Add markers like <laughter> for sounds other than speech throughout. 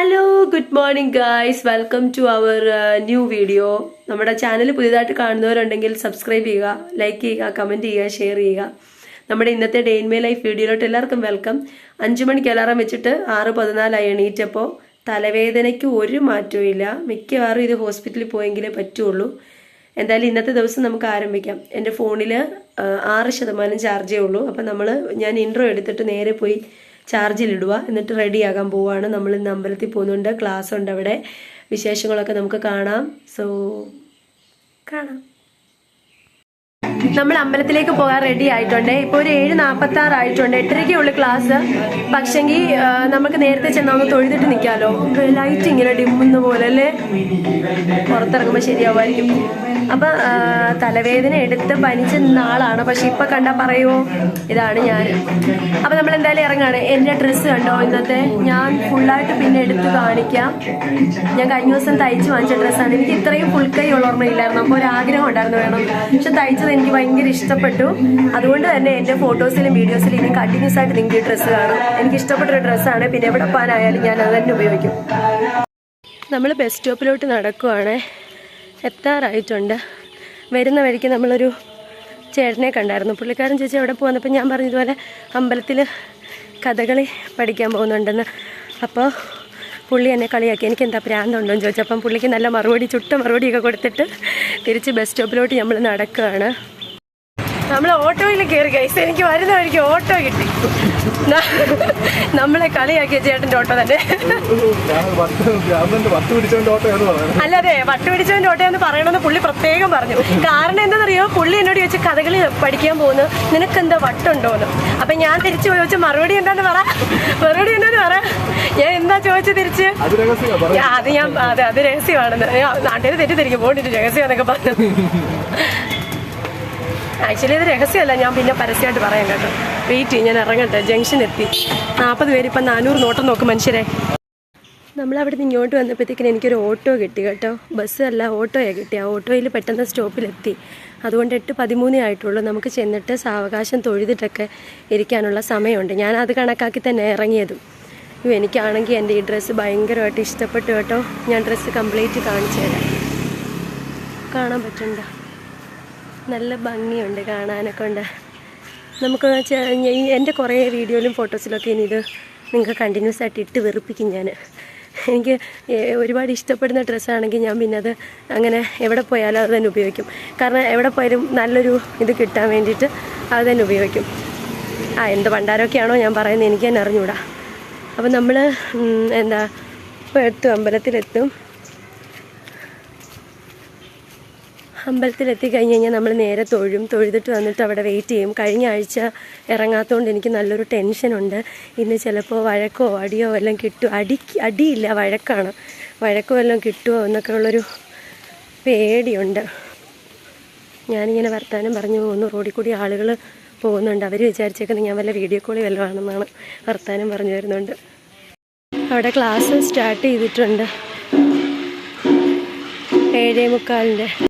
Hello good morning guys welcome to our new video നമ്മുടെ channel പുതിയതായിട്ട് കാണുന്നവരുണ്ടെങ്കിൽ subscribe ചെയ്യുക ലൈക്ക് ചെയ്യുക കമന്റ് ചെയ്യുക ഷെയർ ചെയ്യുക. നമ്മുടെ ഇന്നത്തെ ഡേ ഇൻ മൈ ലൈഫ് വീഡിയോയിലോട്ട് എല്ലാവർക്കും വെൽക്കം അഞ്ച് മണിക്ക് അലാറം വെച്ചിട്ട് ആറ് പതിനാലായി എണീറ്റപ്പോൾ തലവേദനയ്ക്ക് ഒരു മാറ്റവും ഇല്ല. മിക്കവാറും ഇത് ഹോസ്പിറ്റലിൽ പോയെങ്കിലേ പറ്റുള്ളൂ. എന്തായാലും ഇന്നത്തെ ദിവസം നമുക്ക് ആരംഭിക്കാം. എന്റെ ഫോണിൽ ആറ് ശതമാനം ചാർജേ ഉള്ളൂ. അപ്പം നമ്മൾ ഞാൻ ഇൻട്രോ എടുത്തിട്ട് നേരെ പോയി ചാർജിലിടുക എന്നിട്ട് റെഡിയാകാൻ പോവുകയാണ് നമ്മൾ ഇന്ന് അമ്പലത്തിൽ പോകുന്നുണ്ട്. ക്ലാസ് ഉണ്ട് അവിടെ. വിശേഷങ്ങളൊക്കെ നമുക്ക് കാണാം. സോ കാണാം. നമ്മൾ അമ്പലത്തിലേക്ക് പോകാൻ റെഡി ആയിട്ടുണ്ട്. ഇപ്പോൾ ഒരു ഏഴ് നാൽപ്പത്തി ആറ് ആയിട്ടുണ്ട് എട്ടരയ്ക്കുള്ള ക്ലാസ് പക്ഷെങ്കിൽ നമുക്ക് നേരത്തെ ചെന്നാൽ ഒന്ന് തൊഴുതിട്ട് നിൽക്കാമല്ലോ ലൈറ്റ് ഇങ്ങനെ ഡിമ്മുന്ന പോലെ അല്ലേ? പുറത്തിറങ്ങുമ്പോൾ ശരിയാവുമായിരിക്കും. അപ്പൊ തലവേദന എടുത്ത് പനിച്ച നാളാണ്. പക്ഷെ ഇപ്പൊ കണ്ടാ പറയുമോ ഇതാണ് ഞാൻ. അപ്പൊ നമ്മൾ എന്തായാലും ഇറങ്ങാണ്. എന്റെ ഡ്രസ്സ് കണ്ടോ ഇന്നത്തെ? ഞാൻ ഫുള്ളായിട്ട് പിന്നെ എടുത്ത് കാണിക്കാം. ഞാൻ കഴിഞ്ഞ ദിവസം തയ്ച്ച് വാങ്ങിച്ച ഡ്രസ്സാണ് എനിക്ക് ഇത്രയും ഫുൾ ഉള്ള ഓർമ്മയില്ലായിരുന്നു. അപ്പോൾ ഒരു ആഗ്രഹം ഉണ്ടായിരുന്നു വേണം. പക്ഷെ തയ്ച്ചത് എനിക്ക് ഭയങ്കര ഇഷ്ടപ്പെട്ടു. അതുകൊണ്ട് തന്നെ എന്റെ ഫോട്ടോസിലും വീഡിയോസിലും ഇനി കണ്ടിന്യൂസ് ആയിട്ട് നിങ്ങൾക്ക് ഈ ഡ്രസ്സ് കാണും. എനിക്ക് ഇഷ്ടപ്പെട്ട ഒരു ഡ്രസ്സാണ് പിന്നെ എവിടെ പോകാനായാലും ഞാൻ അത് തന്നെ ഉപയോഗിക്കും. നമ്മൾ ബസ് സ്റ്റോപ്പിലോട്ട് നടക്കുവാണ്. എത്താറായിട്ടുണ്ട്. വരുന്ന വഴിക്ക് നമ്മളൊരു ചേട്ടനെ കണ്ടായിരുന്നു. പുള്ളിക്കാരൻ ചേച്ചി എവിടെ പോകുന്നപ്പോൾ ഞാൻ പറഞ്ഞതുപോലെ അമ്പലത്തിൽ കഥകളി പഠിക്കാൻ പോകുന്നുണ്ടെന്ന്. അപ്പോൾ പുള്ളി എന്നെ കളിയാക്കി. എനിക്ക് എന്താ പ്രാന്തമുണ്ടോ എന്ന് ചോദിച്ചപ്പം പുള്ളിക്ക് നല്ല മറുപടി ചുട്ട മറുപടിയൊക്കെ കൊടുത്തിട്ട് തിരിച്ച് ബസ് സ്റ്റോപ്പിലോട്ട് നമ്മൾ നടക്കുകയാണ്. നമ്മൾ ഓട്ടോയിൽ കയറി കൈസ് എനിക്ക് വരുന്ന വഴിക്ക് ഓട്ടോ കിട്ടി. നമ്മളെ കളിയാക്കിയ ചേട്ടന്റെ ഓട്ടോ തന്നെ. ഓട്ടോ എന്ന് അല്ലാതെ വട്ട് പിടിച്ചവന്റെ ഓട്ടയെന്ന് പറയണമെന്ന് പുള്ളി പ്രത്യേകം പറഞ്ഞു. കാരണം എന്താണെന്നറിയോ? പുള്ളി എന്നോട് ചോദിച്ചു കഥകളി പഠിക്കാൻ പോകുന്നു. നിനക്ക് എന്താ വട്ടുണ്ടോന്ന്? അപ്പൊ ഞാൻ തിരിച്ചു ചോദിച്ചു മറുപടി എന്താന്ന് പറ. മറുപടി എന്താന്ന് പറ. ഞാൻ എന്താ ചോദിച്ചു തിരിച്ച്? അത് ഞാൻ അതെ അത് രഹസ്യമാണെന്ന്. നാട്ടിൽ തെറ്റിദ്ധരിക്കും. പോണ്ടിട്ട് രഹസ്യം എന്നൊക്കെ പറഞ്ഞു. ആക്ച്വലി ഇത് രഹസ്യമല്ല ഞാൻ പിന്നെ പരസ്യമായിട്ട് പറയാം കേട്ടോ. വെയിറ്റ് ചെയ്യും ഞാൻ ഇറങ്ങട്ടെ. ജംഗ്ഷൻ എത്തി. നാൽപ്പത് പേര് ഇപ്പം നാനൂറ് നോട്ടം നോക്കും മനുഷ്യരെ. നമ്മളവിടെ നിന്ന് ഇങ്ങോട്ട് വന്നപ്പോഴത്തേക്കിന് എനിക്കൊരു ഓട്ടോ കിട്ടി കേട്ടോ. ബസ് അല്ല ഓട്ടോയാണ് കിട്ടി ആ ഓട്ടോയിൽ പെട്ടെന്ന് സ്റ്റോപ്പിലെത്തി. അതുകൊണ്ട് എട്ട് പതിമൂന്നേ ആയിട്ടുള്ളൂ. നമുക്ക് ചെന്നിട്ട് സാവകാശം തൊഴുതിട്ടൊക്കെ ഇരിക്കാനുള്ള സമയമുണ്ട്. ഞാൻ അത് കണക്കാക്കി തന്നെ ഇറങ്ങിയതും. അയ്യോ, എനിക്കാണെങ്കിൽ എന്റെ ഈ ഡ്രസ്സ് ഭയങ്കരമായിട്ട് ഇഷ്ടപ്പെട്ടു കേട്ടോ. ഞാൻ ഡ്രസ്സ് കംപ്ലീറ്റ് കാണിച്ചു തരാം. കാണാൻ പറ്റുന്നുണ്ടോ നല്ല ഭംഗിയുണ്ട് കാണാനൊക്കെ ഉണ്ട്. നമുക്ക് എന്റെ കുറേ വീഡിയോയിലും ഫോട്ടോസിലൊക്കെ ഇനി ഇത് നിങ്ങൾക്ക് കണ്ടിന്യൂസ് ആയിട്ട് ഇട്ട് വെറുപ്പിക്കും ഞാൻ. എനിക്ക് ഒരുപാട് ഇഷ്ടപ്പെടുന്ന ഡ്രസ്സാണെങ്കിൽ ഞാൻ പിന്നെ അത് അങ്ങനെ എവിടെ പോയാലും അത് തന്നെ ഉപയോഗിക്കും. കാരണം എവിടെ പോയാലും നല്ലൊരു ഇത് കിട്ടാൻ വേണ്ടിയിട്ട് അത് തന്നെ ഉപയോഗിക്കും. ആ എന്ത് പണ്ടാരമൊക്കെയാണോ ഞാൻ പറയുന്നത് എനിക്ക് തന്നെ അറിഞ്ഞൂടാ. അപ്പം നമ്മൾ എന്താ ഇപ്പോൾ എത്തും അമ്പലത്തിലെത്തും. അമ്പലത്തിലെത്തി കഴിഞ്ഞ് കഴിഞ്ഞാൽ നമ്മൾ നേരെ തൊഴും. തൊഴുതിട്ട് വന്നിട്ട് അവിടെ വെയിറ്റ് ചെയ്യും. കഴിഞ്ഞ ആഴ്ച ഇറങ്ങാത്തതുകൊണ്ട് എനിക്ക് നല്ലൊരു ടെൻഷനുണ്ട് ഇന്ന് ചിലപ്പോൾ വഴക്കോ അടിയോ എല്ലാം കിട്ടുമോ അടി അടിയില്ല വഴക്കാണ്. വഴക്കോ വല്ലതും കിട്ടുമോ എന്നൊക്കെ ഉള്ളൊരു പേടിയുണ്ട്. ഞാനിങ്ങനെ വർത്തമാനം പറഞ്ഞു പോകുന്നു. റോഡിൽ കൂടി ആളുകൾ പോകുന്നുണ്ട്. അവർ വിചാരിച്ചേക്കുന്നത് ഞാൻ വല്ല വീഡിയോ കോളിൽ വല്ലതാണെന്നാണ് വർത്തമാനം പറഞ്ഞു വരുന്നുണ്ട്. അവിടെ ക്ലാസ് സ്റ്റാർട്ട് ചെയ്തിട്ടുണ്ട്. ഏഴേ മുക്കാലിന്റെ.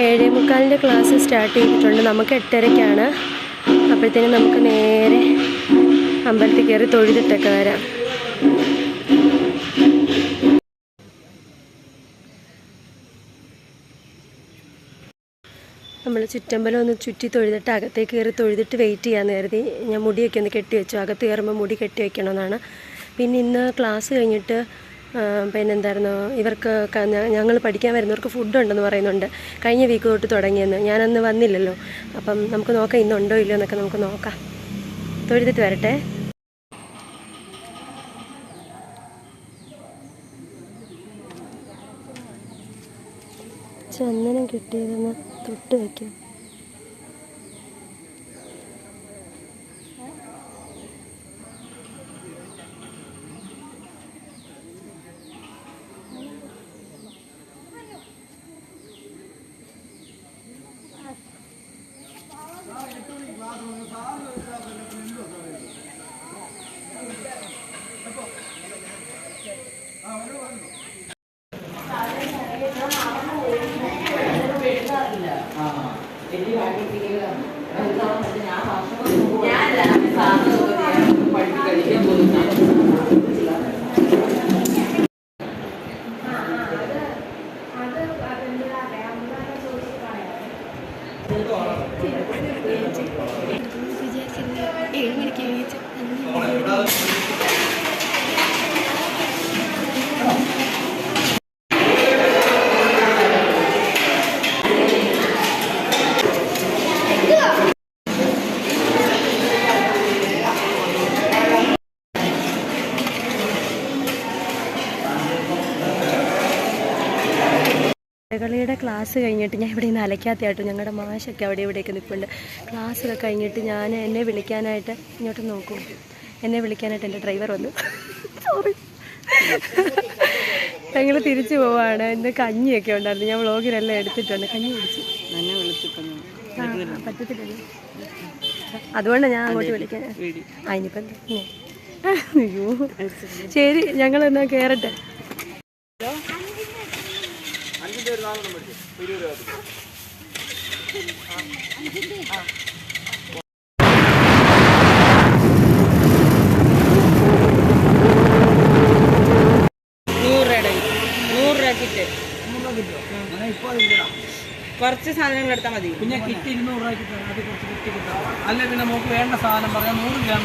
ഏഴേ മുക്കാലിന്റെ ക്ലാസ് സ്റ്റാർട്ട് ചെയ്തിട്ടുണ്ട്. നമുക്ക് എട്ടരയ്ക്കാണ്. അപ്പോഴത്തേനും നമുക്ക് നേരെ അമ്പലത്തിൽ കയറി തൊഴുതിട്ടൊക്കെ വരാം. നമ്മൾ ചുറ്റമ്പലം ഒന്ന് ചുറ്റി തൊഴുതിട്ട് അകത്തേക്ക് കയറി തൊഴുതിട്ട് വെയിറ്റ് ചെയ്യാമെന്ന് കരുതി. ഞാൻ മുടിയൊക്കെ ഒന്ന് കെട്ടി വെച്ചു അകത്ത് കയറുമ്പോൾ മുടി കെട്ടി വെക്കണമെന്നാണ് പിന്നെ ഇന്ന് ക്ലാസ് കഴിഞ്ഞിട്ട് ആ, പിന്നെ എന്തായിരുന്നു ഇവർക്ക് ഞങ്ങൾ പഠിക്കാൻ വരുന്നവർക്ക് ഫുഡ് ഉണ്ടെന്ന് പറയുന്നുണ്ട്. കഴിഞ്ഞ വീക്ക് തൊട്ട് തുടങ്ങിയെന്ന്. ഞാനന്ന് വന്നില്ലല്ലോ. അപ്പം നമുക്ക് നോക്കാം ഇന്നുണ്ടോ ഇല്ലയോ എന്നൊക്കെ നമുക്ക് നോക്കാം. തൊഴുതിട്ട് വരട്ടെ. ചന്ദനം കിട്ടിയതെന്ന് തൊട്ട് വയ്ക്കാം ക്ലാസ് കഴിഞ്ഞിട്ട് ഞാൻ ഇവിടെ നിന്ന് അലക്കാത്തയായിട്ട് ഞങ്ങളുടെ മാഷൊക്കെ അവിടെ ഇവിടെയൊക്കെ നിൽപ്പുണ്ട് ക്ലാസ്സൊക്കെ കഴിഞ്ഞിട്ട് ഞാൻ എന്നെ വിളിക്കാനായിട്ട് ഇങ്ങോട്ട് നോക്കും. എന്നെ വിളിക്കാനായിട്ട് എന്റെ ഡ്രൈവർ വന്നു. സോറി ഞങ്ങൾ തിരിച്ചു പോവാണ്. ഇന്ന് കഞ്ഞിയൊക്കെ ഉണ്ടായിരുന്നു. ഞാൻ വ്ളോഗിലെല്ലാം എടുത്തിട്ടുണ്ട്. കഞ്ഞി കുടിച്ചു. പറ്റത്തില്ലല്ലോ. അതുകൊണ്ടാണ് ഞാൻ അങ്ങോട്ട് വിളിക്കാൻ അതിനിപ്പം? അയ്യോ. ശരി ഞങ്ങൾ എന്നാ കയറട്ടെ നൂറ് രൂപയുടെ നൂറ് രൂപ കിറ്റ്. കുറച്ച് സാധനങ്ങൾ എടുത്താൽ മതി. പിന്നെ കിറ്റ് ഇരുന്നൂറ് രൂപയ്ക്ക് തരാം. അത് കുറച്ച് കിറ്റ് കിട്ടാം. അല്ലെ പിന്നെ നമുക്ക് വേണ്ട സാധനം പറയാം. നൂറ് ഗ്രാം.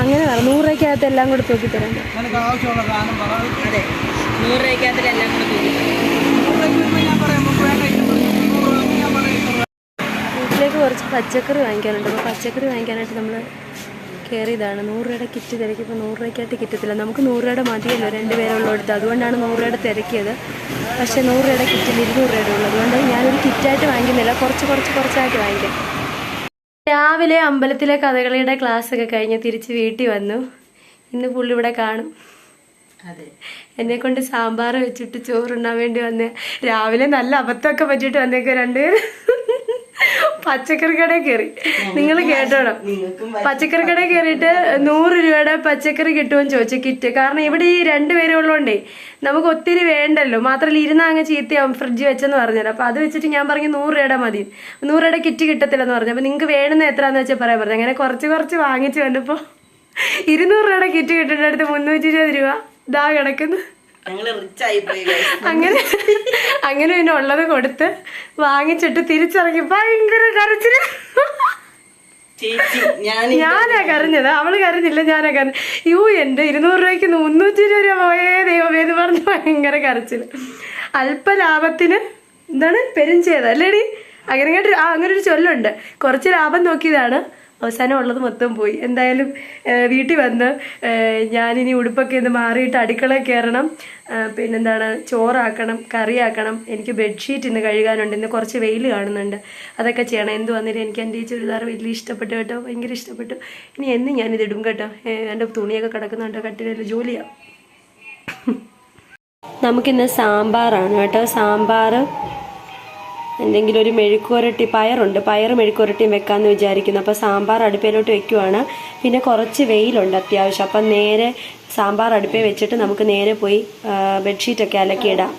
അങ്ങനെ പറ നൂറ് രൂപയ്ക്കകത്ത് എല്ലാം കൂടെ തൂക്കി തരാം നിനക്ക് ആവശ്യമുള്ള സാധനം പറ. അത്. നൂറ് രൂപയ്ക്കകത്തിൽ എല്ലാം കൂടെ തൂക്കി നൂറ് രൂപയ്ക്ക് വരുമ്പോൾ ഞാൻ പറയാം നമുക്ക് വേണ്ട ഇരുന്നൂറ് ഇരുന്നൂറ് രൂപ ഞാൻ പറയാം ഇരുന്നൂറ് രൂപ. വീട്ടിലേക്ക് കുറച്ച് പച്ചക്കറി വാങ്ങിക്കാനുണ്ട്. അപ്പോൾ പച്ചക്കറി വാങ്ങിക്കാനായിട്ട് നമ്മൾ കയറിയതാണ് നൂറ് രൂപയുടെ കിറ്റ് തിരക്കിയപ്പോൾ നൂറ് രൂപയ്ക്കായിട്ട് കിറ്റത്തില്ല നമുക്ക് നൂറ് രൂപയുടെ മതിയല്ലോ രണ്ട് പേരുള്ളടുത്ത്. അതുകൊണ്ടാണ് നൂറ് രൂപയുടെ തിരക്കിയത്. പക്ഷേ നൂറ് രൂപയുടെ കിറ്റിൽ ഇരുന്നൂറ് രൂപയുടെ ഉള്ളൂ. അതുകൊണ്ട് ഞാനൊരു കിറ്റായിട്ട് വാങ്ങിക്കുന്നില്ല. കുറച്ച് കുറച്ച് കുറച്ചായിട്ട് വാങ്ങിക്കാം. രാവിലെ അമ്പലത്തിലെ കഥകളിയുടെ ക്ലാസ് ഒക്കെ കഴിഞ്ഞ് തിരിച്ച് വീട്ടിൽ വന്നു. ഇന്ന് പുള്ളി ഇവിടെ കാണും. അതെ. എന്നെ കൊണ്ട് സാമ്പാർ വെച്ചിട്ട് ചോറുണ്ണാൻ വേണ്ടി വന്നേ രാവിലെ നല്ല അബദ്ധമൊക്കെ പറ്റിയിട്ട് വന്നേക്കോ രണ്ടുപേരും പച്ചക്കറി കടയിൽ കയറി. നിങ്ങൾ കേട്ടോണം. പച്ചക്കറി കടയിൽ കയറിയിട്ട് നൂറ് രൂപയുടെ പച്ചക്കറി കിട്ടുമെന്ന് ചോദിച്ചു. കിറ്റ് കാരണം ഇവിടെ ഈ രണ്ടുപേരും ഉള്ളതുകൊണ്ടേ നമുക്ക് ഒത്തിരി വേണ്ടല്ലോ. മാത്രമല്ല ഇരുന്നാങ്ങ് ചീത്തയാവും ഫ്രിഡ്ജ് വെച്ചെന്ന് പറഞ്ഞത് അപ്പൊ അത് വെച്ചിട്ട് ഞാൻ പറഞ്ഞു നൂറ് രൂപയുടെ മതി. നൂറ് രൂപയുടെ കിറ്റ് കിട്ടത്തില്ലെന്ന് പറഞ്ഞു. അപ്പൊ നിങ്ങൾക്ക് വേണമെന്ന് എത്രയാന്ന് വെച്ചാൽ പറയാൻ പറഞ്ഞു. അങ്ങനെ കുറച്ച് കുറച്ച് വാങ്ങിച്ചു വന്നപ്പോ ഇരുന്നൂറ് രൂപയുടെ കിറ്റ് കിട്ടുന്ന അടുത്ത് മുന്നൂറ്റി ഇരുപത് രൂപ. ഇതാ കിടക്കുന്നു. അങ്ങനെ അങ്ങനെ പിന്നെ ഉള്ളത് കൊടുത്ത് വാങ്ങിച്ചിട്ട് തിരിച്ചിറങ്ങി. ഭയങ്കര കരച്ചിൽ. ഞാനാ കരഞ്ഞത്. അവൾ കരഞ്ഞില്ല ഞാനാ കരഞ്ഞു യൂ എന്റെ ഇരുന്നൂറ് രൂപയ്ക്ക് മുന്നൂറ്റി ഇരുപത് രൂപ പോയേ ദൈവമേ എന്ന് പറഞ്ഞ് ഭയങ്കര കരച്ചിൽ. അല്പ ലാഭത്തിന് എന്താണ് പെരും പെരുഞ്ചേത അല്ലേടി? അങ്ങനെ ആ അങ്ങനെ ഒരു ചൊല്ലുണ്ട്. കുറച്ച് ലാഭം നോക്കിയതാണ്. അവസാനം ഉള്ളത് മൊത്തം പോയി. എന്തായാലും വീട്ടിൽ വന്ന് ഞാനിനി ഉടുപ്പൊക്കെ ഒന്ന് മാറിയിട്ട് അടുക്കളയിൽ കയറണം. പിന്നെന്താണ് ചോറാക്കണം കറിയാക്കണം. എനിക്ക് ബെഡ്ഷീറ്റ് ഇന്ന് കഴുകാനുണ്ട്. ഇന്ന് കുറച്ച് വെയിൽ കാണുന്നുണ്ട്. അതൊക്കെ ചെയ്യണം. എന്ത് വന്നിട്ട് എനിക്ക് എന്റെ ഈ ചുരിദാർ വലിയ ഇഷ്ടപ്പെട്ടു കേട്ടോ. ഭയങ്കര ഇഷ്ടപ്പെട്ടു. ഇനി എന്ന് ഞാനിത് ഇടും കേട്ടോ. എന്റെ തുണിയൊക്കെ കിടക്കുന്നുണ്ടോ. കട്ടിലൊരു ജോലിയാണ് നമുക്കിന്ന് സാമ്പാറാണ് കേട്ടോ. സാമ്പാർ എന്തെങ്കിലും ഒരു മെഴുക്കുരട്ടി പയറുണ്ട്. പയർ മെഴുക്കുരട്ടിയും വെക്കാമെന്ന് വിചാരിക്കുന്നു. അപ്പോൾ സാമ്പാർ അടുപ്പയിലോട്ട് വെക്കുവാണ്. പിന്നെ കുറച്ച് വെയിലുണ്ട് അത്യാവശ്യം. അപ്പം നേരെ സാമ്പാർ അടുപ്പേ വെച്ചിട്ട് നമുക്ക് നേരെ പോയി ബെഡ്ഷീറ്റൊക്കെ അലക്കിയിടാം.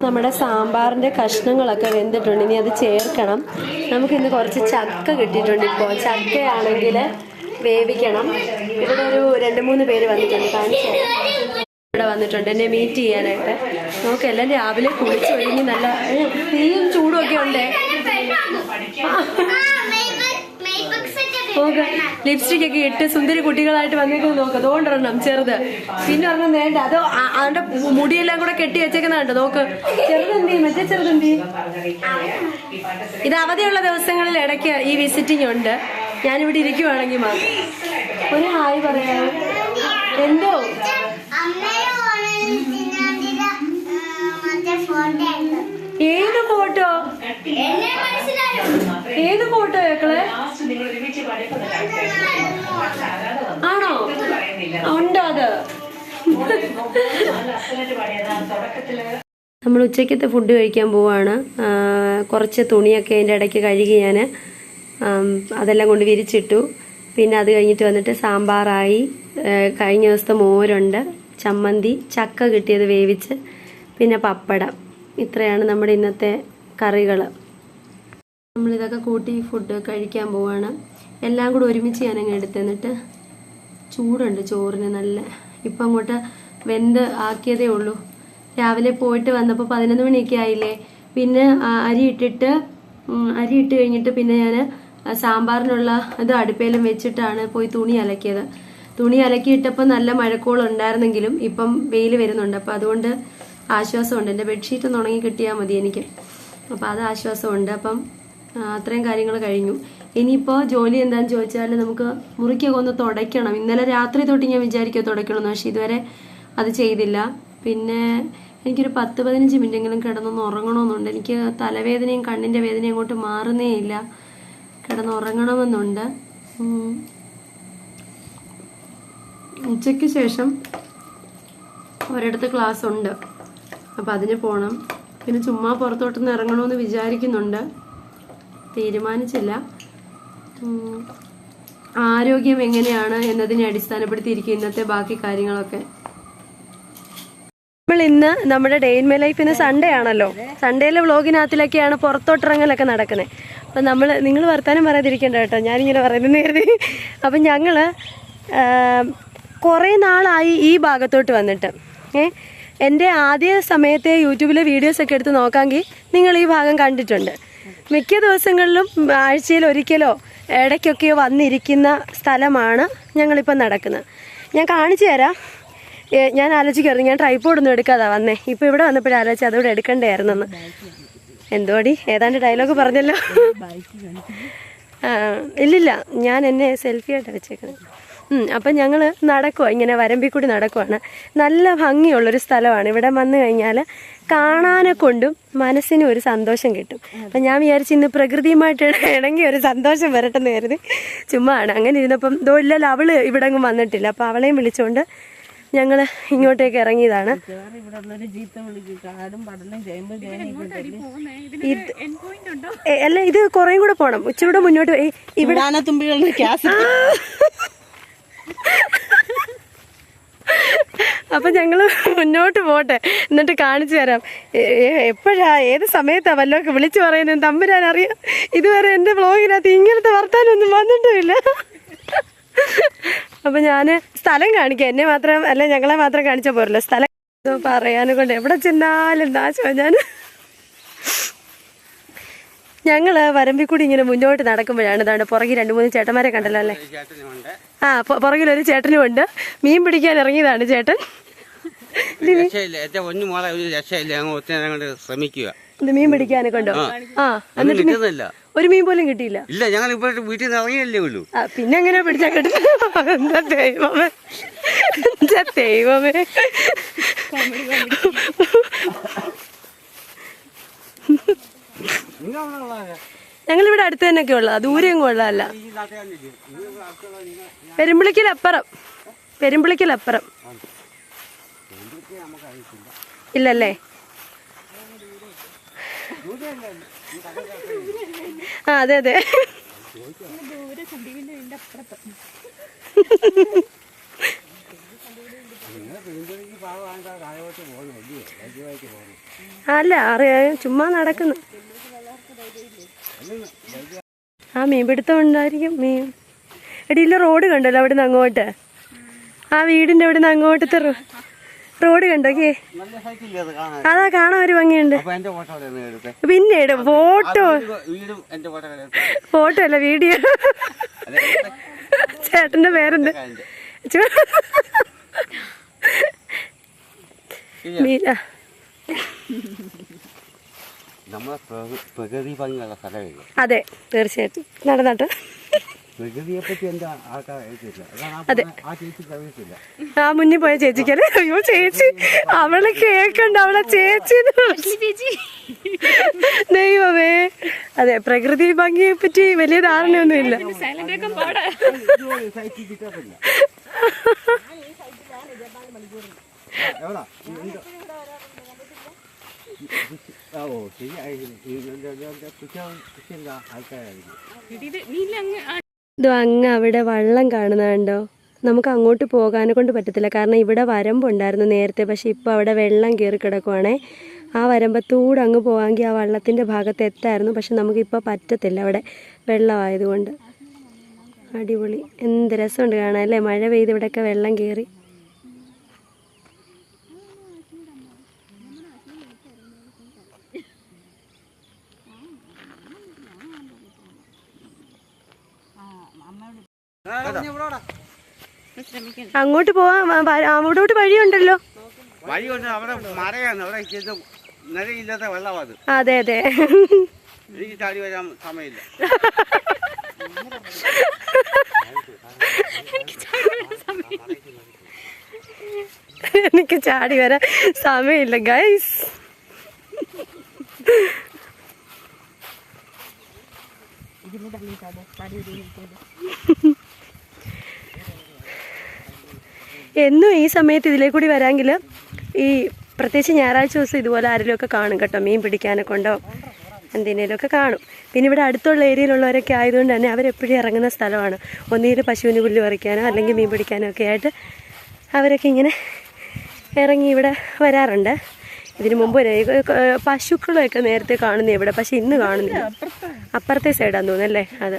നമ്മുടെ സാമ്പാറിന്റെ കഷ്ണങ്ങളൊക്കെ വെന്തിട്ടുണ്ട്. ഇനി അത് ചേർക്കണം. നമുക്കിന്ന് കുറച്ച് ചക്ക കിട്ടിയിട്ടുണ്ട് ഇപ്പോൾ ചക്കയാണെങ്കിൽ വേവിക്കണം. ഇവിടെ ഒരു രണ്ട് മൂന്ന് പേര് വന്നിട്ടുണ്ട്. കാണിച്ചു. ഇവിടെ വന്നിട്ടുണ്ട് എന്നെ മീറ്റ് ചെയ്യാനായിട്ട്. നമുക്ക് എല്ലാം രാവിലെ കുളിച്ച് കഴിഞ്ഞ് നല്ല തീയും ചൂടും ഒക്കെ ഉണ്ട്. നോക്ക് ലിപ്സ്റ്റിക് ഒക്കെ ഇട്ട് സുന്ദരി കുട്ടികളായിട്ട് വന്നേക്കുന്നത് നോക്ക് അതുകൊണ്ടൊരെണ്ണം ചെറുത്. പിന്നെ ഒരെണ്ണം വേണ്ട അത് അവന്റെ മുടിയെല്ലാം കൂടെ കെട്ടി വെച്ചേക്കുന്ന കണ്ടോ? നോക്ക് ചെറുതെന്തി മറ്റേ ചെറുതെന്തി? ഇത് അവധിയുള്ള ദിവസങ്ങളിൽ ഇടയ്ക്ക് ഈ വിസിറ്റിംഗ് ഉണ്ട്. ഞാനിവിടെ ഇരിക്കുവാണെങ്കിൽ മാത്രം. ഒരു ഹായ് പറയാ. എന്തോ? ഏത് ഫോട്ടോ? ഏത് ഫോട്ടോ ഏക്കളെ? ആണോ? ഉണ്ടോ അത്? നമ്മൾ ഉച്ചയ്ക്കത്തെ ഫുഡ് കഴിക്കാൻ പോവാണ്. കുറച്ച് തുണിയൊക്കെ അതിന്റെ ഇടയ്ക്ക് കഴുകി ഞാൻ അതെല്ലാം കൊണ്ട് വിരിച്ചിട്ടു. പിന്നെ അത് കഴിഞ്ഞിട്ട് വന്നിട്ട് സാമ്പാറായി. കഴിഞ്ഞ ദിവസത്തെ മോരുണ്ട്. ചമ്മന്തി ചക്ക കിട്ടിയത് വേവിച്ച്. പിന്നെ പപ്പടം. ഇത്രയാണ് നമ്മുടെ ഇന്നത്തെ കറികൾ. നമ്മളിതൊക്കെ കൂട്ടി ഫുഡ് കഴിക്കാൻ പോവാണ്. എല്ലാം കൂടെ ഒരുമിച്ച് ഞാനങ്ങ് എടുത്ത് എന്നിട്ട് ചൂടുണ്ട് ചോറിന് നല്ല. ഇപ്പം അങ്ങോട്ട് വെന്ത് ആക്കിയതേ ഉള്ളൂ. രാവിലെ പോയിട്ട് വന്നപ്പോൾ പതിനൊന്ന് മണിയൊക്കെ ആയില്ലേ. പിന്നെ അരി ഇട്ടിട്ട് അരി ഇട്ട് കഴിഞ്ഞിട്ട് പിന്നെ ഞാൻ സാമ്പാറിനുള്ള ഇത് അടുപ്പേലും വെച്ചിട്ടാണ് പോയി തുണി അലക്കിയത്. തുണി അലക്കിയിട്ടപ്പോൾ നല്ല മഴക്കോളുണ്ടായിരുന്നെങ്കിലും ഇപ്പം വെയിൽ വരുന്നുണ്ട്. അപ്പം അതുകൊണ്ട് ആശ്വാസമുണ്ട്. എന്റെ ബെഡ്ഷീറ്റ് ഒന്ന് ഉണങ്ങി കിട്ടിയാൽ മതി എനിക്ക്. അപ്പം അത് ആശ്വാസമുണ്ട്. അപ്പം അത്രയും കാര്യങ്ങൾ കഴിഞ്ഞു. ഇനിയിപ്പോൾ ജോലി എന്താന്ന് ചോദിച്ചാൽ നമുക്ക് മുറിക്കൊക്കെ ഒന്ന് തുടയ്ക്കണം. ഇന്നലെ രാത്രി തൊട്ട് ഞാൻ വിചാരിക്കുക തുടയ്ക്കണമെന്ന് പക്ഷെ ഇതുവരെ അത് ചെയ്തില്ല. പിന്നെ എനിക്കൊരു പത്ത് പതിനഞ്ച് മിനിറ്റെങ്കിലും കിടന്നൊന്ന് ഉറങ്ങണമെന്നുണ്ട് എനിക്ക് തലവേദനയും കണ്ണിന്റെ വേദനയും അങ്ങോട്ട് മാറുന്നേ ഇല്ല. കിടന്നുറങ്ങണമെന്നുണ്ട് ഉച്ചയ്ക്ക് ശേഷം ഒരിടത്ത് ക്ലാസ് ഉണ്ട് അപ്പം അതിന് പോകണം പിന്നെ ചുമ്മാ പുറത്തോട്ടൊന്ന് ഇറങ്ങണമെന്ന് വിചാരിക്കുന്നുണ്ട്. തീരുമാനിച്ചില്ല. ആരോഗ്യം എങ്ങനെയാണ് എന്നതിനെ അടിസ്ഥാനപ്പെടുത്തിയിരിക്കും ഇന്നത്തെ ബാക്കി കാര്യങ്ങളൊക്കെ. നമ്മൾ ഇന്ന് നമ്മുടെ ഡേ ഇൻ മൈ ലൈഫിന് സൺഡേ ആണല്ലോ. സൺഡേയിലെ വ്ളോഗിനകത്തിലൊക്കെയാണ് പുറത്തോട്ടിറങ്ങലൊക്കെ നടക്കുന്നത് അപ്പം നമ്മൾ നിങ്ങൾ വർത്താനം പറയാതിരിക്കേണ്ട കേട്ടോ. ഞാനിങ്ങനെ പറയുന്നത് നേരത്തെ. അപ്പം ഞങ്ങൾ കുറേ നാളായി ഈ ഭാഗത്തോട്ട് വന്നിട്ട്. ഏ എന്റെ ആദ്യ സമയത്തെ യൂട്യൂബിലെ വീഡിയോസൊക്കെ എടുത്ത് നോക്കാമെങ്കിൽ നിങ്ങൾ ഈ ഭാഗം കണ്ടിട്ടുണ്ട്. മിക്ക ദിവസങ്ങളിലും ആഴ്ചയിൽ ഒരിക്കലോ ഇടയ്ക്കൊക്കെയോ വന്നിരിക്കുന്ന സ്ഥലമാണ് ഞങ്ങളിപ്പോൾ നടക്കുന്നത്. ഞാൻ കാണിച്ചു തരാം. ഞാൻ ആലോചിക്കായിരുന്നു ഞാൻ ട്രൈപ്പോഡ് ഒന്നും എടുക്കാതാ വന്നേ. ഇപ്പൊ ഇവിടെ വന്നപ്പോഴും ആലോചിച്ച് അതോടെ എടുക്കണ്ടായിരുന്നെന്ന്. എന്തോടി? ഏതാണ്ട് ഡയലോഗ് പറഞ്ഞല്ലോ. ഇല്ലില്ല. ഞാൻ എന്നെ സെൽഫി ആയിട്ട് വെച്ചേക്കുന്നത്. അപ്പം ഞങ്ങൾ നടക്കുക ഇങ്ങനെ വരമ്പിൽ കൂടി നടക്കുവാണ്. നല്ല ഭംഗിയുള്ളൊരു സ്ഥലമാണ്. ഇവിടെ വന്നു കഴിഞ്ഞാൽ കാണാനെ കൊണ്ടും മനസ്സിനും ഒരു സന്തോഷം കിട്ടും. അപ്പം ഞാൻ വിചാരിച്ചു ഇന്ന് പ്രകൃതിയുമായിട്ട് ഇണങ്ങി ഒരു സന്തോഷം വരട്ടെ എന്ന് കരുതി ചുമ്മാ ആണ് അങ്ങനെ ഇരുന്നപ്പം ദോ ഇല്ലല്ലോ അവൾ ഇവിടെ അങ്ങ് വന്നിട്ടില്ല. അപ്പം അവളെയും വിളിച്ചുകൊണ്ട് ഞങ്ങൾ ഇങ്ങോട്ടേക്ക് ഇറങ്ങിയതാണ്. അല്ല ഇത് കുറേ കൂടെ പോണം. ഉച്ചയോടെ മുന്നോട്ട് പോയി. ഇവിടെ അപ്പൊ ഞങ്ങൾ മുന്നോട്ട് പോട്ടെ. എന്നിട്ട് കാണിച്ചു തരാം. എപ്പോഴാ ഏത് സമയത്താ വല്ലതൊക്കെ വിളിച്ചു പറയുന്നത്? തമ്പുരാൻ അറിയാം ഇതുവരെ എന്റെ വ്ളോഗിനകത്ത് ഇങ്ങനത്തെ വർത്താനൊന്നും വന്നിട്ടുമില്ല. അപ്പൊ ഞാൻ സ്ഥലം കാണിക്കാം. എന്നെ മാത്രം അല്ല ഞങ്ങളെ മാത്രം കാണിച്ചാൽ പോരല്ലോ. സ്ഥലം പറയാനും കൊണ്ട് എവിടെ ചെന്നാലും നാശോ ഞാൻ ഞങ്ങൾ വരമ്പിൽ കൂടി ഇങ്ങനെ മുന്നോട്ട് നടക്കുമ്പോഴാണ് ഇതാണ് പുറകിൽ രണ്ട് മൂന്ന് ചേട്ടന്മാരെ കണ്ടല്ലോ അല്ലേ? ആ പുറകിൽ ഒരു ചേട്ടനും ഉണ്ട് മീൻ പിടിക്കാൻ ഇറങ്ങിയതാണ് ചേട്ടൻ. ഞങ്ങൾ ശ്രമിക്കുക. മീൻ പിടിക്കാനൊക്കെ ഉണ്ടോ ആ. എന്നിട്ട് ഒരു മീൻ പോലും കിട്ടിയില്ല. ഇല്ല ഞങ്ങൾ ഇപ്പോൾ വീട്ടിൽ നിന്ന് ഇറങ്ങിയല്ലേ ഉള്ളൂ. പിന്നെ എങ്ങനെ പിടിച്ചാ കിട്ടും എന്താ ദൈവമേ? എന്താ ഞങ്ങളിവിടെ അടുത്ത് തന്നെയൊക്കെ ഉള്ളത്. ദൂരെ കൊള്ളാല്ല. പെരുമ്പിളിക്കലപ്പുറം. പെരുമ്പിളിക്കലപ്പുറം. ഇല്ലല്ലേ? ആ അതെ അതെ. അല്ല അറിയാം. ചുമ്മാ നടക്കുന്നു. ആ മീൻ പിടുത്തം ഉണ്ടായിരിക്കും. മീൻ എടിയില്ല റോഡ് കണ്ടല്ലോ അവിടെ നിന്ന് അങ്ങോട്ട്. ആ വീടിന്റെ നിന്ന് അങ്ങോട്ടത്തെ റോഡ് കണ്ടോക്കേ അത് കാണാൻ ഒരു ഭംഗിയുണ്ട്. പിന്നീട് ഫോട്ടോ ഫോട്ടോ അല്ല വീഡിയോ. ചേട്ടന്റെ പേരെന്ത്? മീര നമ്മളെ പ്രകൃ- പ്രകൃതി ഭംഗിയുള്ള സ്ഥലമില്ല അതെ തീർച്ചയായിട്ടും. നടന്നാട്ട്. പ്രകൃതിയെ പറ്റി എന്റെ ആൾക്കാർ ആ അതെ. ആ ചേച്ചി അറിയത്തില്ല ആ മുന്നിൽ പോയ ചേച്ചിക്കല്ലേ അയ്യോ ചേച്ചി. അവളെ കേക്കണ്ട അവളെ ചേച്ചി ദൈവമേ. അതെ പ്രകൃതി ഭംഗിയെ പറ്റി വലിയ ധാരണയൊന്നുമില്ല. എവിടാ? ഇത് ആ, ഓ ശരിയായിരിക്കും കൃഷിയുള്ള ആൾക്കാരായിരിക്കും. ഇത് അങ്ങ് അവിടെ വള്ളം കാണുന്നുണ്ടോ നമുക്ക് അങ്ങോട്ട് പോകാനെ കൊണ്ട് പറ്റത്തില്ല. കാരണം ഇവിടെ വരമ്പുണ്ടായിരുന്നു നേരത്തെ. പക്ഷെ ഇപ്പോൾ അവിടെ വെള്ളം കയറി കിടക്കുവാണേ. ആ വരമ്പത്തൂടെ അങ്ങ് പോകാമെങ്കിൽ ആ വള്ളത്തിന്റെ ഭാഗത്ത് എത്തായിരുന്നു. പക്ഷെ നമുക്കിപ്പോൾ പറ്റത്തില്ല അവിടെ വെള്ളമായതുകൊണ്ട്. അടിപൊളി. എന്ത് രസമുണ്ട് കാണാൻ അല്ലേ? മഴ പെയ്ത് ഇവിടെയൊക്കെ വെള്ളം കയറി അങ്ങോട്ട് പോവാൻ അവിടോട്ട് വഴിയുണ്ടല്ലോ. വഴി കൊണ്ട് അവിടെ മറയാണ് അവിടെ നിലയില്ലാത്ത അത്. അതെ എനിക്ക് ചാടി വരാൻ സമയമില്ല. എനിക്ക് ചാടി വരാൻ സമയമില്ല. ഗൈസ് എന്നും ഈ സമയത്ത് ഇതിലേ കൂടി വരാമെങ്കിൽ ഈ പ്രത്യേകിച്ച് ഞായറാഴ്ച ദിവസം ഇതുപോലെ ആരെങ്കിലുമൊക്കെ കാണും കേട്ടോ. മീൻ പിടിക്കാനൊക്കെ ഉണ്ടോ എന്തിനേലൊക്കെ കാണും. പിന്നെ ഇവിടെ അടുത്തുള്ള ഏരിയയിലുള്ളവരൊക്കെ ആയതുകൊണ്ട് തന്നെ അവരെപ്പോഴും ഇറങ്ങുന്ന സ്ഥലമാണ്. ഒന്നുകിൽ പശുവിന് പുല്ല് പറിക്കാനോ അല്ലെങ്കിൽ മീൻ പിടിക്കാനോ ഒക്കെ ആയിട്ട് അവരൊക്കെ ഇങ്ങനെ ഇറങ്ങി ഇവിടെ വരാറുണ്ട്. ഇതിനു മുമ്പ് പശുക്കളൊക്കെ നേരത്തെ കാണുന്നേ ഇവിടെ പക്ഷെ ഇന്ന് കാണുന്നില്ല. അപ്പുറത്തെ സൈഡാന്ന് തോന്നുന്നല്ലേ അത്.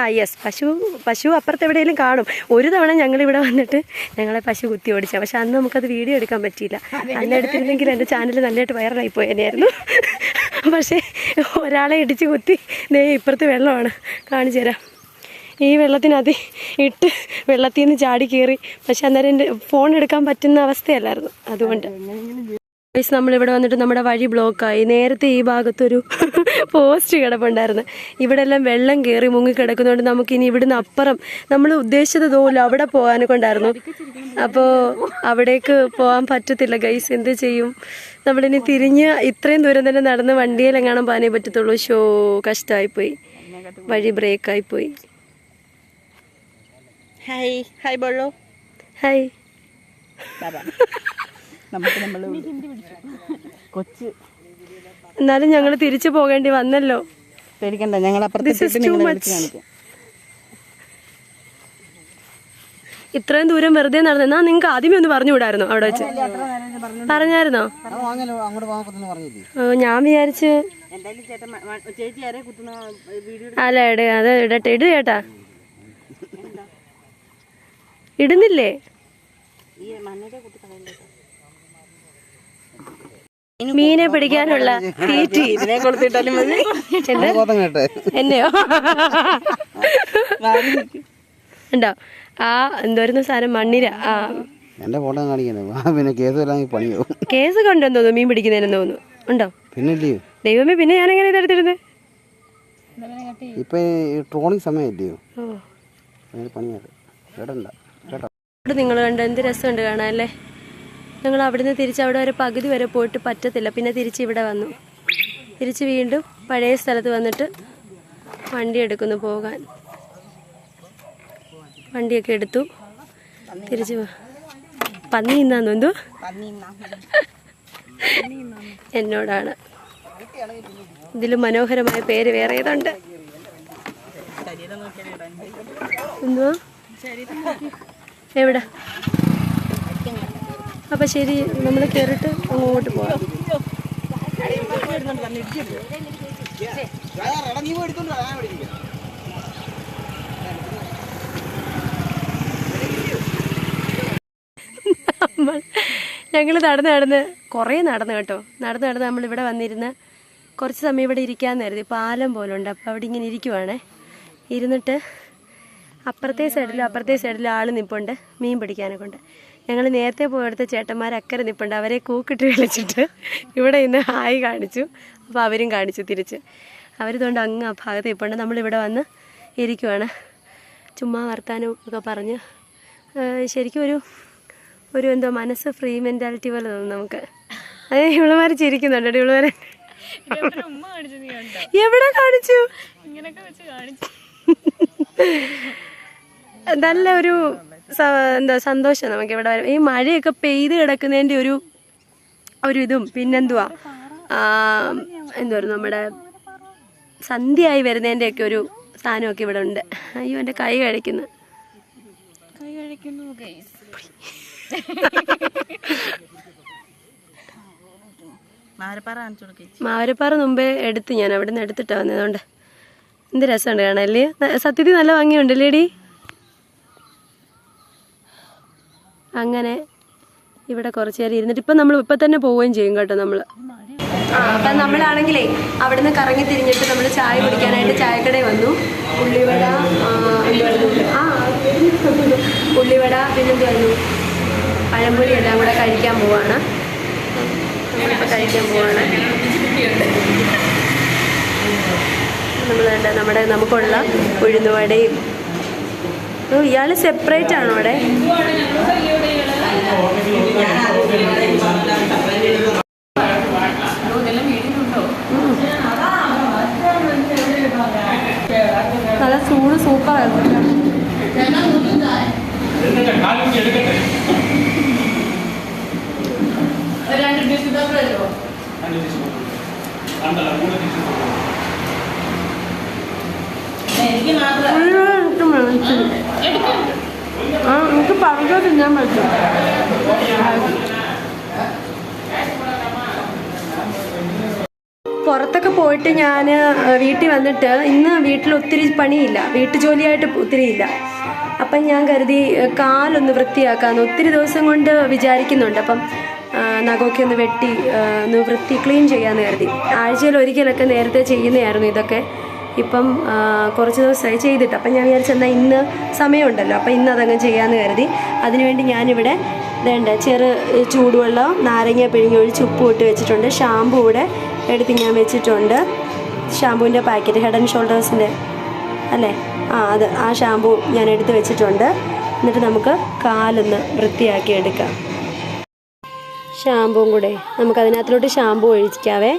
ആ യെസ് പശു പശു അപ്പുറത്ത് എവിടെയെങ്കിലും കാണും. ഒരു തവണ ഞങ്ങൾ ഇവിടെ വന്നിട്ട് ഞങ്ങളെ പശു കുത്തി ഓടിച്ച. പക്ഷെ അന്ന് നമുക്കത് വീഡിയോ എടുക്കാൻ പറ്റിയില്ല. അന്ന് എടുത്തിരുന്നെങ്കിൽ എന്റെ ചാനൽ നല്ലതായിട്ട് വൈറലായി പോയതിനായിരുന്നു പക്ഷേ ഒരാളെ ഇടിച്ച് കുത്തി ദേ ഇപ്പുറത്ത് വെള്ളമാണ്. കാണിച്ചു തരാം. ഈ വെള്ളത്തിനകത്ത് ഇട്ട് വെള്ളത്തിൽ നിന്ന് ചാടി കയറി. പക്ഷെ അന്നേരം എന്റെ ഫോൺ എടുക്കാൻ പറ്റുന്ന അവസ്ഥയല്ലായിരുന്നു. അതുകൊണ്ട്. ഗൈസ് നമ്മളിവിടെ വന്നിട്ട് നമ്മുടെ വഴി ബ്ലോക്കായി നേരത്തെ ഈ ഭാഗത്തൊരു <laughs> പോസ്റ്റ് കിടപ്പുണ്ടായിരുന്നു. ഇവിടെ എല്ലാം വെള്ളം കയറി മുങ്ങി കിടക്കുന്നതുകൊണ്ട് നമുക്ക് ഇനി ഇവിടുന്ന് അപ്പുറം നമ്മൾ ഉദ്ദേശിച്ചത് തോന്നില്ല അവിടെ പോകാനെ കൊണ്ടായിരുന്നു അപ്പോൾ അവിടേക്ക് പോകാൻ പറ്റത്തില്ല ഗൈസ് എന്ത് ചെയ്യും? നമ്മളിനി തിരിഞ്ഞ് ഇത്രയും ദൂരം തന്നെ നടന്ന് വണ്ടിയിലെങ്ങാനും പോകാനേ പറ്റത്തുള്ളൂ. ഷോ കഷ്ടമായിപ്പോയി വഴി ബ്രേക്കായിപ്പോയി ഹായ് ഹായ് ബോളോ. ഹായ് <laughs> നമുക്ക് നമ്മൾ കൊച്ച്. എന്നാലും ഞങ്ങൾ തിരിച്ചു പോകേണ്ടി വന്നല്ലോ. പേടിക്കണ്ട ഞങ്ങൾ അപ്പുറത്തെ This is സീറ്റ് too നിങ്ങളെ much. വിളിച്ച് കാണിക്കാം. ഇത്രയും ദൂരം വെറുതെ നടന്നാ നിങ്ങൾക്ക് ആദ്യമേ ഒന്ന് പറഞ്ഞു വിടായിരുന്നു അവിടെ വെച്ച്? പറഞ്ഞായിരുന്നോ? ഞാൻ വിചാരിച്ച് അല്ല ഇട അത് ഇടട്ടെ ഇട് ചേട്ടാ. ഇടുന്നില്ലേ ഈ മണ്ണിന്റെ കുത്തി കളയണ്ടേ മീനെ പിടിക്കാനുള്ള തീറ്റി. ഇതിനെ കൊടുത്തിട്ടാലും മതി. എന്നെയോ. ഉണ്ടോ? ആ എന്തോരുന്ന സാധനം? മണ്ണിര. ആ. എന്റെ ഫോട്ടോ കാണിക്കണേ. പിന്നെ കേസ് പണിയോ കേസ് കൊണ്ടെന്ന് തോന്നുന്നു മീൻ പിടിക്കുന്നതിനെന്ന് തോന്നുന്നു. ഉണ്ടോ? പിന്നെ ദൈവമേ പിന്നെ ഞാൻ എങ്ങനെ ഇതെടുത്തിരുന്നത് ഇപ്പൊ സമയമില്ലയോ? കേട്ടോ ഇവിടെ നിങ്ങൾ കണ്ടോ എന്ത് രസമുണ്ട് കാണാനല്ലേ ഞങ്ങൾ അവിടുന്ന് തിരിച്ച് അവിടെ വരെ പകുതി വരെ പോയിട്ട് പറ്റത്തില്ല. പിന്നെ തിരിച്ച് ഇവിടെ വന്നു. തിരിച്ച് വീണ്ടും പഴയ സ്ഥലത്ത് വന്നിട്ട് വണ്ടി എടുക്കുന്നു പോകാൻ. വണ്ടിയൊക്കെ എടുത്തു. തിരിച്ച് പന്നി ഇന്നാന്ന്? എന്തോ? എന്നോടാണ്. ഇതിൽ മനോഹരമായ പേര് വേറെ ഏതുണ്ട്? എന്തുവാ? എവിടെ? അപ്പൊ ശരി നമ്മൾ കയറിട്ട് അങ്ങോട്ട് പോവാം. ഞങ്ങൾ നടന്ന് നടന്ന് കുറേ നടന്നു കേട്ടോ. നടന്ന് നടന്ന് നമ്മളിവിടെ വന്നിരുന്ന് കുറച്ച് സമയം ഇവിടെ ഇരിക്കാൻ നേരത്തെ പാലം പോലെ ഉണ്ട് അപ്പോൾ അവിടെ ഇങ്ങനെ ഇരിക്കുവാണേ. ഇരുന്നിട്ട് അപ്പുറത്തെ സൈഡിലും അപ്പുറത്തെ സൈഡിലും ആൾ നിൽപ്പുണ്ട് മീൻ പിടിക്കാനൊക്കെ ഉണ്ട്. ഞങ്ങൾ നേരത്തെ പോയെടുത്ത ചേട്ടന്മാർ അക്കരെ നിൽപ്പുണ്ട് അവരെ കൂക്കിട്ട് വിളിച്ചിട്ട് ഇവിടെ ഇന്ന് ഹായ് കാണിച്ചു. അപ്പോൾ അവരും കാണിച്ചു തിരിച്ച്. അവരിതുകൊണ്ട് അങ്ങ് ആ ഭാഗത്ത് നിൽപ്പുണ്ട് നമ്മളിവിടെ വന്ന് ഇരിക്കുവാണ്. ചുമ്മാ വർത്താനം ഒക്കെ പറഞ്ഞ് ശരിക്കും ഒരു ഒരു എന്തോ മനസ്സ് ഫ്രീ മെന്റാലിറ്റി പോലെ തോന്നും നമുക്ക്. അതെ ഇവളുമാർ ചിരിക്കുന്നുണ്ട് ഇവളുമാരെ. എവിടെ കാണിച്ചു. നല്ല ഒരു എന്താ സന്തോഷം നമുക്ക് ഇവിടെ വരും. ഈ മഴയൊക്കെ പെയ്ത് കിടക്കുന്നതിന്റെ ഒരു ഒരു ഇതും പിന്നെന്തുവാ? എന്തു എന്തുവായിരുന്നു നമ്മുടെ സന്ധ്യയായി വരുന്നതിന്റെയൊക്കെ ഒരു സാധനമൊക്കെ ഇവിടെ ഉണ്ട്. അയ്യോ എന്റെ കൈ കഴിക്കുന്നു. കാണിച്ചു കൊടുക്കേ മാവരപ്പാറ മുമ്പേ എടുത്ത് ഞാൻ അവിടെ നിന്ന് എടുത്തിട്ടാ വന്നതുകൊണ്ട് എന്ത് രസമുണ്ട് കാണാല്ലേ സത്യത്തിൽ നല്ല ഭംഗിയുണ്ടല്ലേടി അങ്ങനെ ഇവിടെ കുറച്ച് നേരം ഇരുന്നിട്ട് ഇപ്പം നമ്മൾ ഇപ്പം തന്നെ പോവുകയും ചെയ്യും കേട്ടോ നമ്മൾ. അപ്പം നമ്മളാണെങ്കിലേ അവിടുന്ന് കറങ്ങി തിരിഞ്ഞിട്ട് നമ്മൾ ചായ കുടിക്കാനായിട്ട് ചായക്കടയിൽ വന്നു. ഉള്ളിവട എന്തുവായിരുന്നു ആ ഉള്ളിവട പിന്നെന്തുവായിരുന്നു പഴംപൊരി എല്ലാം കൂടെ കഴിക്കാൻ പോവാണ്. കഴിക്കാൻ പോവാണ്. നമ്മൾ നമ്മുടെ നമുക്കുള്ള ഉഴുന്നുവടയും ഇയാൾ സെപ്പറേറ്റ് ആണോ അവിടെ? നല്ല ചൂട് സൂപ്പർ ആയിരുന്നു എനിക്ക് മാത്രം ആ എനിക്ക് പറഞ്ഞു തിന്നാൻ പറ്റും പുറത്തൊക്കെ പോയിട്ട് ഞാൻ വീട്ടിൽ വന്നിട്ട് ഇന്ന് വീട്ടിൽ ഒത്തിരി പണിയില്ല. വീട്ടു ജോലിയായിട്ട് ഒത്തിരി ഇല്ല. അപ്പം ഞാൻ കരുതി കാലൊന്ന് വൃത്തിയാക്കാമെന്ന് ഒത്തിരി ദിവസം കൊണ്ട് വിചാരിക്കുന്നുണ്ട്. അപ്പം നഖമൊക്കെ ഒന്ന് വെട്ടി ഒന്ന് വൃത്തി ക്ലീൻ ചെയ്യാമെന്ന് കരുതി. ആഴ്ചയിൽ ഒരിക്കലൊക്കെ നേരത്തെ ചെയ്യുന്നതായിരുന്നു ഇതൊക്കെ. ഇപ്പം കുറച്ച് ദിവസമായി ചെയ്തിട്ട്. അപ്പം ഞാൻ വിചാരിച്ചെന്നാൽ ഇന്ന് സമയമുണ്ടല്ലോ. അപ്പം ഇന്ന് അതങ്ങ് ചെയ്യാമെന്ന് കരുതി. അതിനുവേണ്ടി ഞാനിവിടെ വേണ്ട ചെറു ചൂടുവെള്ളം നാരങ്ങ പിഴിഞ്ഞ് ഒഴിച്ച് ഉപ്പ് ഇട്ട് വെച്ചിട്ടുണ്ട്. ഷാമ്പു കൂടെ എടുത്ത് ഞാൻ വെച്ചിട്ടുണ്ട്. ഷാമ്പുവിന്റെ പാക്കറ്റ് ഹെഡ് ആൻഡ് ഷോൾഡേഴ്സിന്റെ അല്ലേ? ആ അത് ആ ഷാമ്പു ഞാൻ എടുത്ത് വെച്ചിട്ടുണ്ട്. എന്നിട്ട് നമുക്ക് കാലൊന്ന് വൃത്തിയാക്കി എടുക്കാം ഷാമ്പുവും കൂടെ. നമുക്കതിനകത്തിലോട്ട് ഷാമ്പു ഒഴിക്കാവേ.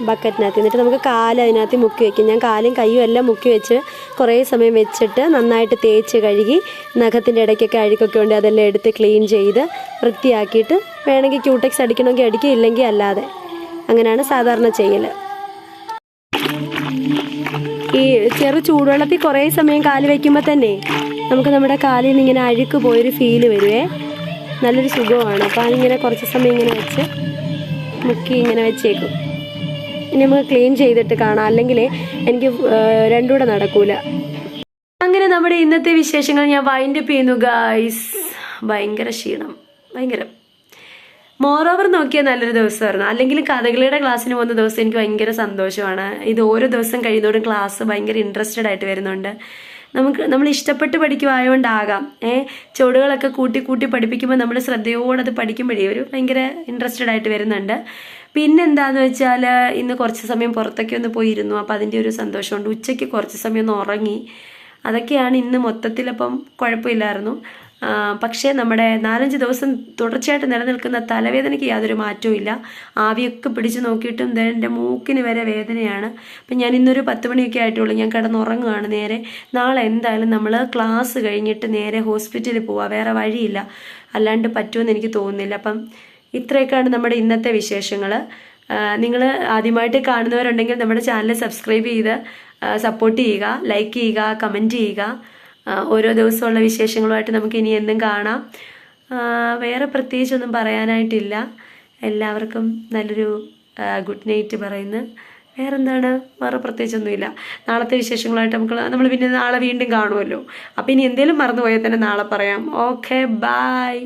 ബക്കറ്റിനകത്ത്. എന്നിട്ട് നമുക്ക് കാൽ അതിനകത്ത് മുക്കി വെക്കും. ഞാൻ കാലും കൈയും എല്ലാം മുക്കി വെച്ച് കുറേ സമയം വെച്ചിട്ട് നന്നായിട്ട് തേച്ച് കഴുകി നഖത്തിന്റെ ഇടയ്ക്കൊക്കെ അഴുക്കൊക്കെ ഉണ്ട് അതെല്ലാം എടുത്ത് ക്ലീൻ ചെയ്ത് വൃത്തിയാക്കിയിട്ട് വേണമെങ്കിൽ ക്യൂടെക്സ് അടിക്കണമെങ്കിൽ അടിക്കുക ഇല്ലെങ്കിൽ അല്ലാതെ. അങ്ങനെയാണ് സാധാരണ ചെയ്യൽ. ഈ ചെറു ചൂടുവെള്ളത്തിൽ കുറേ സമയം കാൽ വയ്ക്കുമ്പോൾ തന്നെ നമുക്ക് നമ്മുടെ കാലിൽ നിന്ന് ഇങ്ങനെ അഴുക്ക് പോയൊരു ഫീൽ വരുവേ. നല്ലൊരു സുഖമാണ് അപ്പോൾ അതിങ്ങനെ കുറച്ച് സമയം ഇങ്ങനെ വെച്ച് മുക്കി ഇങ്ങനെ വെച്ചേക്കും. ഇനി നമുക്ക് ക്ലീൻ ചെയ്തിട്ട് കാണാം. അല്ലെങ്കിൽ എനിക്ക് രണ്ടുകൂടെ നടക്കൂല. അങ്ങനെ നമ്മുടെ ഇന്നത്തെ വിശേഷങ്ങൾ ഞാൻ വൈൻഡ് അപ്പ് ചെയ്യുന്നു ഗായ്സ് ഭയങ്കര ക്ഷീണം. ഭയങ്കര. മോറോവർ നോക്കിയാൽ നല്ലൊരു ദിവസമായിരുന്നു. അല്ലെങ്കിൽ കഥകളിയുടെ ക്ലാസ്സിന് പോകുന്ന ദിവസം എനിക്ക് ഭയങ്കര സന്തോഷമാണ്. ഇത് ഓരോ ദിവസം കഴിയുന്നതോടും ക്ലാസ് ഭയങ്കര ഇൻട്രസ്റ്റഡ് ആയിട്ട് വരുന്നുണ്ട്. നമുക്ക് നമ്മൾ ഇഷ്ടപ്പെട്ട് പഠിക്കുമായോണ്ടാകാം ഏ ചുവടുകളൊക്കെ കൂട്ടി കൂട്ടി പഠിപ്പിക്കുമ്പോൾ നമ്മൾ ശ്രദ്ധയോടെ അത് പഠിക്കുമ്പോഴേ ഒരു ഭയങ്കര ഇൻട്രസ്റ്റഡ് ആയിട്ട് വരുന്നുണ്ട്. പിന്നെന്താന്ന് വെച്ചാൽ ഇന്ന് കുറച്ച് സമയം പുറത്തൊക്കെ ഒന്ന് പോയിരുന്നു. അപ്പോൾ അതിന്റെ ഒരു സന്തോഷമുണ്ട്. ഉച്ചയ്ക്ക് കുറച്ച് സമയം ഒന്ന് ഉറങ്ങി. അതൊക്കെയാണ് ഇന്ന് മൊത്തത്തിലപ്പം കുഴപ്പമില്ലായിരുന്നു. പക്ഷേ നമ്മുടെ നാലഞ്ച് ദിവസം തുടർച്ചയായിട്ട് നിലനിൽക്കുന്ന തലവേദനയ്ക്ക് യാതൊരു മാറ്റവും ഇല്ല. ആവിയൊക്കെ പിടിച്ച് നോക്കിയിട്ടും എന്റെ മൂക്കിന് വരെ വേദനയാണ്. അപ്പം ഞാൻ ഇന്നൊരു പത്ത് മണിയൊക്കെ ആയിട്ടുള്ളൂ. ഞാൻ കിടന്നുറങ്ങുകയാണ് നേരെ. നാളെ എന്തായാലും നമ്മൾ ക്ലാസ് കഴിഞ്ഞിട്ട് നേരെ ഹോസ്പിറ്റലിൽ പോവാം. വേറെ വഴിയില്ല. അല്ലാണ്ട് പറ്റുമെന്ന് എനിക്ക് തോന്നുന്നില്ല. അപ്പം ഇത്രയൊക്കെയാണ് നമ്മുടെ ഇന്നത്തെ വിശേഷങ്ങൾ നിങ്ങൾ ആദ്യമായിട്ട് കാണുന്നവരുണ്ടെങ്കിൽ നമ്മുടെ ചാനൽ സബ്സ്ക്രൈബ് ചെയ്ത് സപ്പോർട്ട് ചെയ്യുക ലൈക്ക് ചെയ്യുക കമന്റ് ചെയ്യുക. ഓരോ ദിവസമുള്ള വിശേഷങ്ങളുമായിട്ട് നമുക്ക് ഇനി എന്നും കാണാം. വേറെ പ്രത്യേകിച്ചൊന്നും പറയാനായിട്ടില്ല. എല്ലാവർക്കും നല്ലൊരു ഗുഡ് നൈറ്റ് പറയുന്നു. വേറെന്താണ്? വേറെ പ്രത്യേകിച്ചൊന്നുമില്ല. നാളത്തെ വിശേഷങ്ങളായിട്ട് നമുക്ക് നമ്മൾ പിന്നെ നാളെ വീണ്ടും കാണുമല്ലോ. അപ്പം ഇനി എന്തെങ്കിലും മറന്നുപോയാൽ തന്നെ നാളെ പറയാം. Okay bye